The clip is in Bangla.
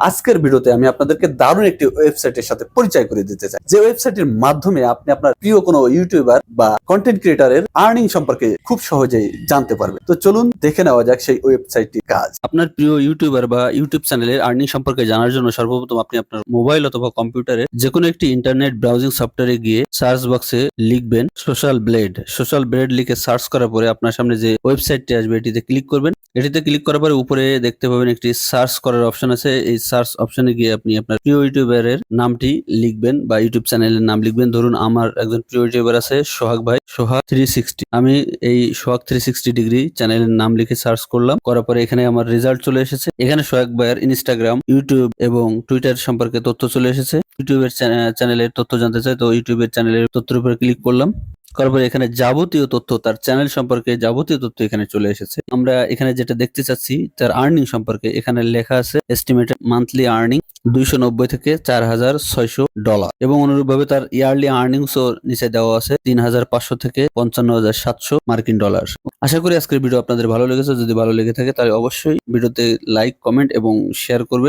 আজকের ভিডিওতে আমি আপনাদেরকে দারুণ একটি ওয়েবসাইটের সাথে পরিচয় করে দিতে চাই। যে ওয়েবসাইটের মাধ্যমে আপনি আপনার প্রিয় কোনো ইউটিউবার বা কন্টেন্ট ক্রিয়েটারের আর্নিং সম্পর্কে খুব সহজেই জানতে পারবেন। তো চলুন দেখে নেওয়া যাক সেই ওয়েবসাইটটির কাজ। আপনার প্রিয় ইউটিউবার বা ইউটিউব চ্যানেলের আর্নিং সম্পর্কে জানার জন্য সর্বপ্রথম আপনি আপনার মোবাইল অথবা কম্পিউটারে যে কোনো একটি ইন্টারনেট ব্রাউজিং সফটওয়্যারে গিয়ে সার্চ বক্সে লিখবেন সোশ্যাল ব্লেড সোশ্যাল ব্লেড লিখে সার্চ করার পরে আপনার সামনে যে ওয়েবসাইটটি আসবে, এটিতে ক্লিক করবেন। এটিতে ক্লিক করার পরে উপরে দেখতে পাবেন একটি সার্চ করার অপশন আছে। এই সার্চ অপশনে গিয়ে আপনি আপনার প্রিয় ইউটিউবারের নামটি লিখবেন বা ইউটিউব চ্যানেলের নাম লিখবেন। ধরুন আমার একজন প্রিয় ইউটিউবার আছে সোহাগ ভাই, সোহাগ থ্রি সিক্সটি আমি এই সোহাগ থ্রি সিক্সটি ডিগ্রি চ্যানেলের নাম লিখে সার্চ করলাম। করার পরে এখানে আমার রেজাল্ট চলে এসেছে। এখানে সোহাগ ভাইয়ের ইনস্টাগ্রাম ইউটিউব এবং টুইটার সম্পর্কে তথ্য চলে এসেছে। ইউটিউবের চ্যানে- চ্যানেলের তথ্য জানতে চাই তো ইউটিউবের চ্যানেলের তথ্যের উপরে ক্লিক করলাম। পরে এখানে যাবতীয় তথ্য, তার চ্যানেল সম্পর্কে যাবতীয় তথ্য এখানে চলে এসেছে। আমরা এখানে যেটা দেখতে চাচ্ছি, তার আর্নিং সম্পর্কে এখানে লেখা আছে এস্টিমেটেড মান্থলি আর্নিং দুইশো নব্বই থেকে চার হাজার ছয়শো ডলার এবং অনুরূপভাবে তার ইয়ারলি আর্নিংসও নিচে দেওয়া আছে, তিন হাজার পাঁচশো থেকে পঞ্চান্ন হাজার সাতশো মার্কিন ডলার আশা করি আজকের ভিডিও আপনাদের ভালো লেগেছে, যদি ভালো লেগে থাকে তাহলে অবশ্যই ভিডিওতে লাইক কমেন্ট এবং শেয়ার করবেন।